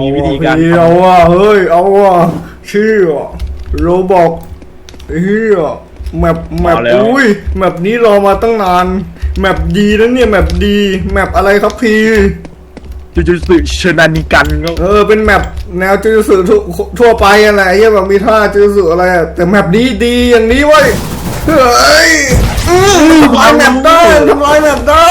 มีวิธีการเอทำเอาว่ะเฮ้ยเอาว่ะชื่อโรบอกเฮียแมปแมปอุ้ยแมปนี้รอมาตั้งนาน แมปดีนะเนี่ยแมปดี แมปอะไรครับพี่จูจูสึเชนานิกันก็เออเป็นแมปแนวจูสึทั่วทั่วไปอะไรเฮียแบบมีท่าจูสึอะไรอะแต่แมปนี้ดีอย่างนี้เว้ยเฮ้ยอื้อทำลายแมปได้ทำลายแมปได้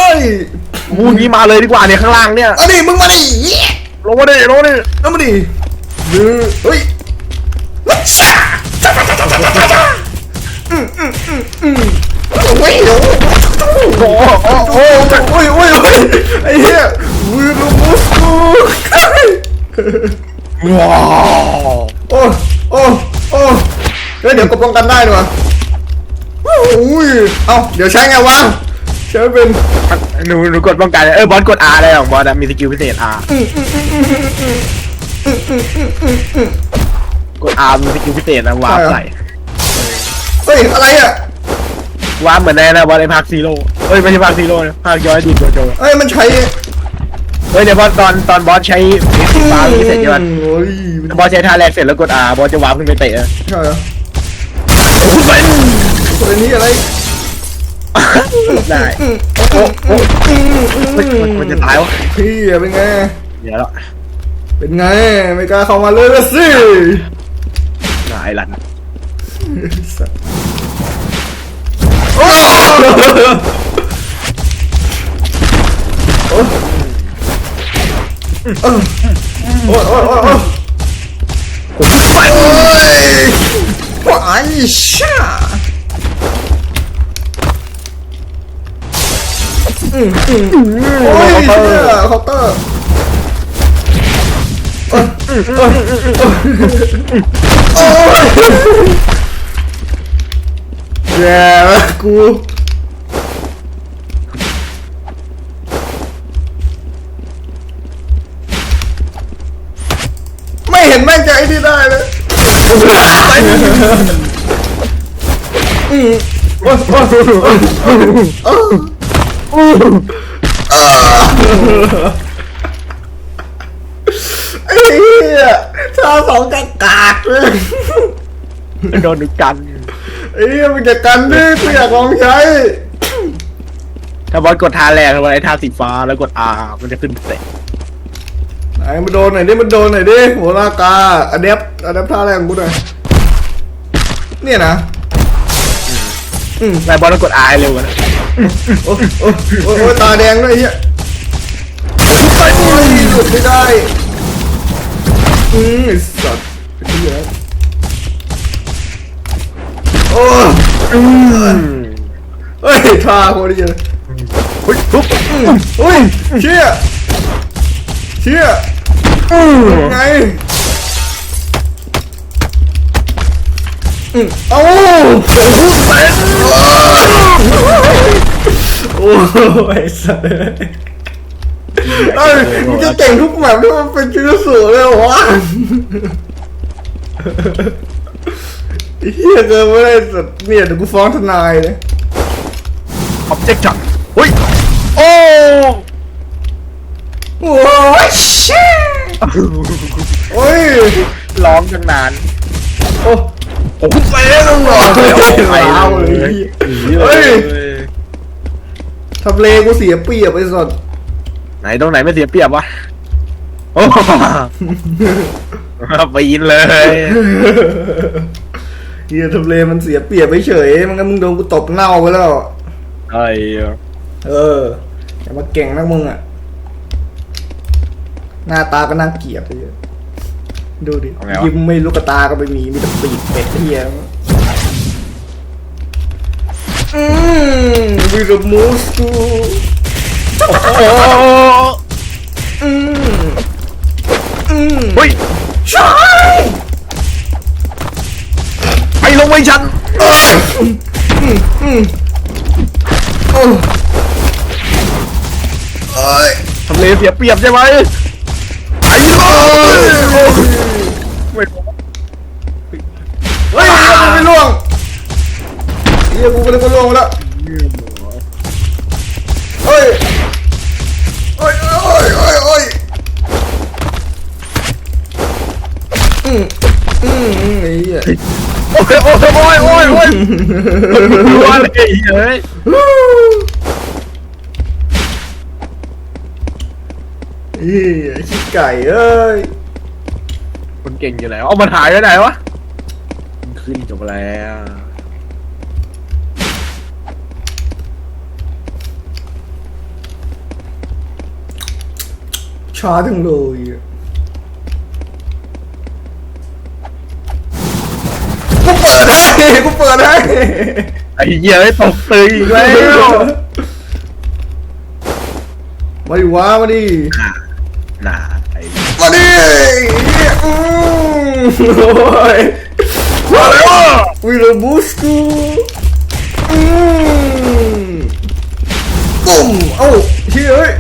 พูดนี้มาเลยดีกว่าเนี่ยข้างล่างเนี่ย เอันนี้มึงมาดิเหี้ย ลงมาดิลงมาดิเอามาดิหรือเฮ้ยวัชชาจ้าจ้าจ้าจ้าจ้าจ้าจ้าอืมอืมอืมอืมโอ้ยโอ้โอ้โอ้โอ้โอ้ยโอ้ยโอ้ยไอ้เหี้ยวิรุมุสกูว้าวโอ้โอ้โอ้เฮ้ยเดี๋ยวกดป้องกันได้ด้วยวะอุ้ยเอ้าเดี๋ยวใช้ไงวะใช้เป็น หนูหนูกดป้องกันเออบอสกด R ได้ของบอสอะมีสกิลพิเศษ R กด R มีสกิลพิเศษนะวาร์ปใส่เฮ้ยอะไรอะวาร์ปเหมือนในนะบอสไอภาคซีโร่เอ้ยไม่ใช่ภาคซีโร่นะภาคย้อยดีโจโจเฮ้ยมันใช้เฮ้ยเดี๋ยวบอสตอนตอนบอสใช้สีฟ้าพิเศษใช่ไหมโอ้ยบอสใช้ท่าแรกเสร็จแล้วกด R บอสจะวาร์ปขึ้นไปเตะใช่เหรอเป็นตัวนี้อะไร ได้โอ้โอ้มันมันมันจะตายวะพี่เป็นไง เดี๋ยวแล้วเป็นไง ไม่กล้าเข้ามาเลยละสินายรันโอ้โอ้โอ้โอ้โอ้โอ้ไปโอ้ยว้ายช่า อืมอืมโอ้ยเชี่ยคาน์เตอร์โอ้ยโอ้ยโอ้ยแย่กูไม่เห็นแม่งจะไอ้นี่ได้เลยอืมโอ้ยโอ้ยโอ้ยโอ้ยโอ้ย ไอ้เหี้ยชาสองกากากเลยโดนดุกัน ไอ้เหี้ยมึงจะกันดิกูอยากลองใช้ ถ้าบอสกดท่าแรกบอสไอ้ท่าสีฟ้าแล้วกด R มันจะขึ้นเตะไหนมาโดนหน่อยดิมันโดนหน่อยดิหัวลากาอะเดฟอะเดฟท่าแรงกูหน่อยเนี่ยนะ นายบอสต้องกด R ให้เร็วกว่านะ โอ้ยโอ้ยโอ้ยโอ้ยตาแดงด้วยไอ้เฮียไปโอ้ยหลุดไม่ได้อืมไอ้สัตว์ไอ้เหี้ยโอ้ยอืมเฮ้ยท่าโคตรเยอะเฮ้ยปุ๊บอืมอุ้ยเชี่ยเชี่ยอืมไง อืมเอ้าโอ้ยสัตว์เอ้ยมึงจะเก่งทุกแบบที่มันเป็นชื่อสูเลยเหรอวะเฮียเกินไม่ได้สัตว์เนี่ยเดี๋ยวกูฟ้องทนายเลยออบเจกต์จับเฮ้ยโอ้โอ้ยเช่โอ้ยร้องตั้งนานโอ้ โอ้โหเฟ้ต้องรอเฮ้ยไปว้าวเลเลยยเฮ้ยทำเลกูเสียเปรียบไปสดไหนตรงไหนไม่เสียเปรียบวะโอ้ปีนเลยเฮียทำเลมันเสียเปรียบไปเฉยมันงั้นมึงโดนกูตบเน่าไปแล้วไอ้เอออย่ามาเก่งนักมึงอะหน้าตาก็น่าเกลียดเลย ดูดิยิ้มไม่ลูกตาก็ไม่มีมีแต่ปีกเป็ดเฮียอืมวิรมูสกูโอ้อืมอืมเฮ้ยใช่ไปลงไว้ฉันเอ้ยอืมอืมโอ้เอ้ยทำเลเสียเปรียบใช่ไหมไอ้เลย ฮียกูไม่ได้ก็ล่วงมาแล้วเฮ้ยเฮ้ยเฮ้ยเฮ้ยเฮ้ยอืมอืมอืมไอ้เหี้ยโอ้ยโอ้ยโอ้ยโอ้ยโอ้ยกลัวเลยเฮ้ยเหี้ยขี้ไก่เอ้ยคนเก่งอยู่แล้วเอามันหายไปไหนวะมันขึ้นจบแล้ว ช้าจังเลยอะกูเปิดให้กูเปิดให้ไอ้เหี้ยไม่ตกตึงอีกแล้วมาดิวะมาดิน่าไอ้มาดิอืมโอ้ยมาแล้ววิลบูสกูอืมปุ่มเอ้าเฮ้ยเอ้ย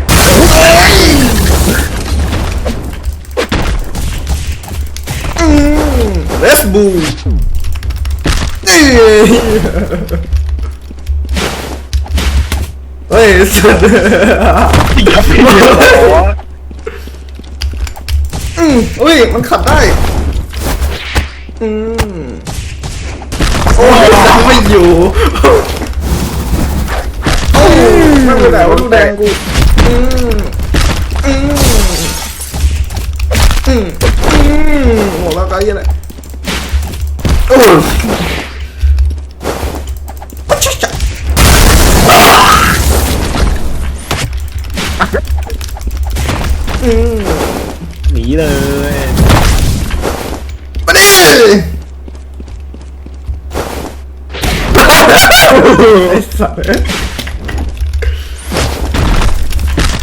เฮ้ยสุดยับไปเลยอืมอุ้ย มันขัดได้ อืมโอ้ยฉันไม่อยู่โอ้ยไม่เป็นไรว่าดูแดงกู อืมอืมอืมอืมโหแล้วก็ยี่อะไรโอ้ยอ๊ ไอ้สัตว์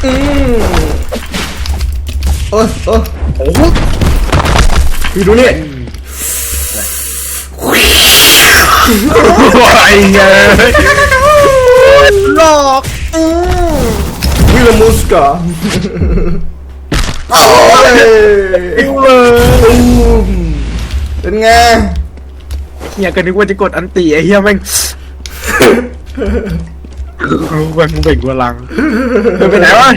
อืมโอ้โอ้โอ้โหพี่ดูนี่ไอ้เงี้ยหลอกวิลมูสกาโอ้ยอิวเลยตู เป็นไง เฮียก็นึกว่าจะกดอันตีไอ้เฮียแม่งแม่งเบ่งพลังเดินไปไหนวะ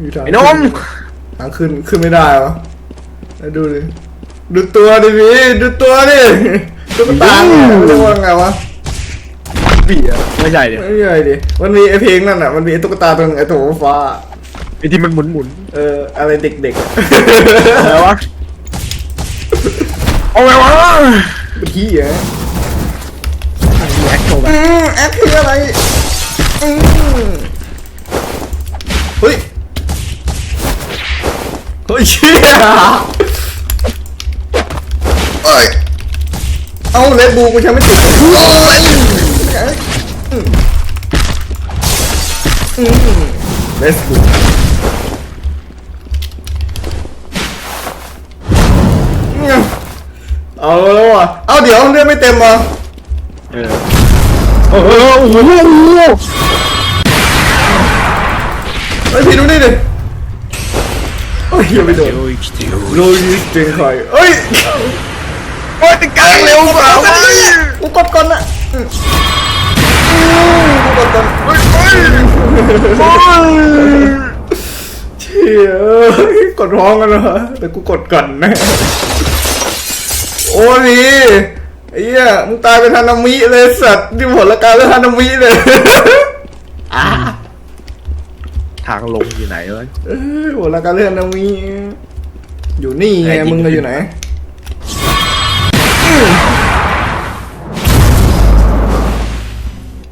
มีทางไอ้นมทางขึ้นขึ้นไม่ได้เหรอแล้วดูดิดูตัวดิพี่ดูตัวดิตุ๊กตาเนี่ยเรียกว่าไงวะบีอะไม่ใช่เดี๋ยวไม่ใช่ดิมันมีไอเพลงนั่นอะมันมีไอตุ๊กตาตัวหนึงไอตัวฟ้า ไอ้ที่มันหมุนหมุนเอออะไรเด็กๆอะๆอะไรวะเอาไงวะเป็นขี้อะแอคโชว์แบบอืมแอคคืออะไรอืมเฮ้ยเฮ้ยเชี่ยเอ้ยเอาเลดบูกูใช้ไม่ติดโอ้ยอืมอืม เลดบู เอาแล้วอะเอาเดี๋ยวเลือดไม่เต็มอะเออโอ้โหโอ้โหเฮ้ยพี่ดูนี่ดิเฮ้ยยังไม่โดนโรยิสเจงไข่เฮ้ยโอ้ยติดกลางเร็วกว่ากูกดก่อนนะอืมกูกดก่อนเฮ้ยเฮ้ยเฮ้ยเชี่ยเอ้ยกดร้องกันเหรอแต่กูกดก่อนนะ โอ้ยไอ้เหี้ยมึงตายเป็นฮานามิเลยสัตว์นี่ผลละการแล้วฮานามิเลยทางลงอยู่ไหนวะเอ้ยผลละการเรื่องฮานามิอยู่นี่ไงไอ้จริงมึงก็อยู่ไหน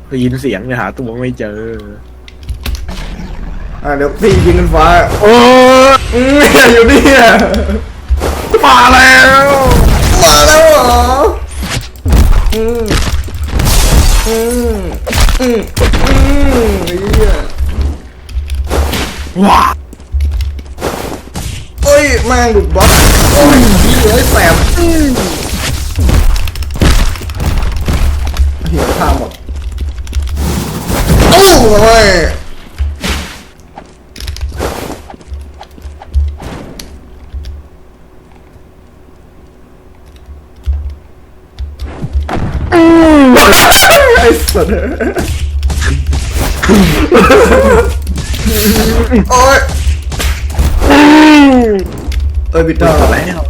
ได้ยินเสียงเนี่ยหาตัวไม่เจอ อะเดี๋ยวพี่ยิงกันฟ้า โอ้ยอืมอยู่นี่อะมาแล้วมา แล้วเหรอ อืม อืม อืม อืมเหี้ยว้าเอ้ยแม่งหลุดบล็อกโอ้ยเหี้ยแสบอืมเหี้ยท่าหมดโอ้ย สัตว์โอ้ยเอ้ยปิดตาจบแล้ว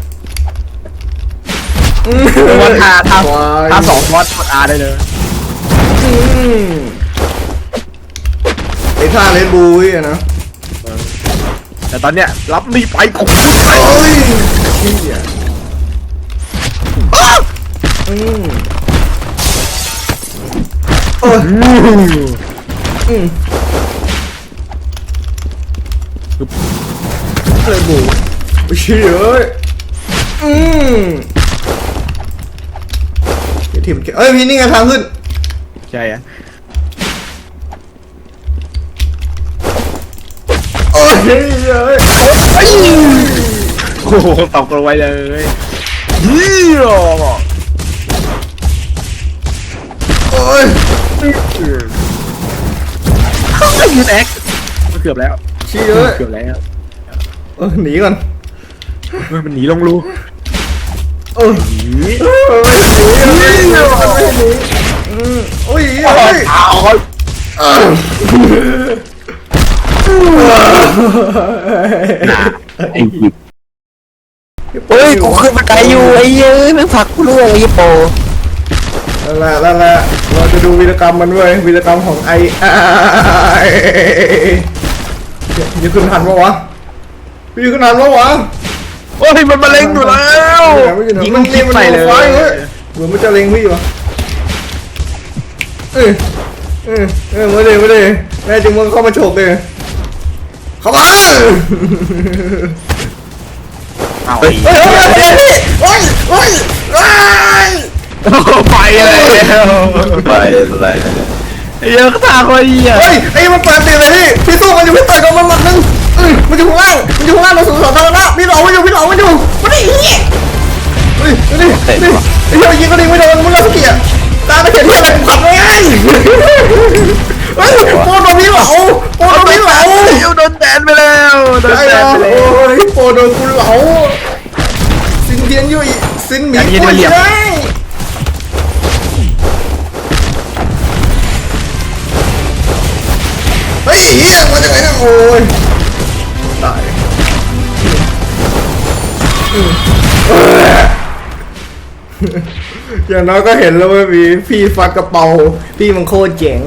อืมเพราะว่าถ้าถ้าควาสองบอสกดอาได้เลยไอ้ท่าเลนบูยอะนะแต่ตอนเนี้ยรับนี่ไปของโอ้ยเฮียอืม อ้ยอืมเลนบูไปเชี่ยเอ้ยอืมเดี๋ยวทีมเอ้ยพี่นี่ไงทางขึ้นใช่อะโอ้ยเฮ้ยเอ้ยโอ้โหตกลงไปเลยเฮียโอ้ย ยืนแอคเกือบแล้วเชี่ยเอ้ยเกือบแล้วเออหนีก่อนเฮ้ยมันหนีลงรูเออหนีเออหนีหนีหนีอืมโอ้ยโอ้ยเอาเขาไอ้หยิบเฮ้ยกูขึ้นมาไกลอยู่ไอ้เย้ยแม่งผลักกูล่วงไอ้โป นั่นแหละนั่นแหละเราจะดูวีรกรรมมันเว้ยวีรกรรมของไอ้ไอ้จะขึ้นทันปะวะพี่ขึ้นทันปะวะโอ้ยมันมาเล็งอยู่แล้วยิงมันคิดมันใส่เลยเหมือนมันจะเล็งพี่วะเออเออเออมาเลยมาเลยแม่จิงมึงเข้ามาโฉบเลยเข้ามาเอาเฮ้ยเฮ้ยเฮ้ยเฮ้ยเฮ้ย เฮ้ยไปเลยไปอะไรเยอะตาคนเหี้ยเฮ้ยไอ้มันเปิดตีเลยพี่พี่สู้มันอยู่พี่ต่อยกับมันหมัดนึงเอ้ยมันอยู่ข้างล่างมันอยู่ข้างล่างเราสู่สองตาธารณะพี่หลอกมันอยู่พี่หลอกมันอยู่มาดิเฮ้ยเฮ้ยนี่นี่ไอ้เหี้ยยิงก็ยิงไม่โดนมึงเลิกเกียร์ตาไม่เห็นที่อะไรผัดเลยไงเฮ้ยโปโดนพี่เหลาโปโดนพี่เหลาเดี๋ยวโดนแดนไปแล้วโดนไอ้แดเหรนอไปแล้วโอ้ยโปโดนกูเหลาสินเทียนยุ่ยสินหมีอย่างนี้กูเลย อย่างน้อยก็เห็นแล้วว่ามีพี่ฟัดกระเป๋า พี่มันโคตรเจ๋ง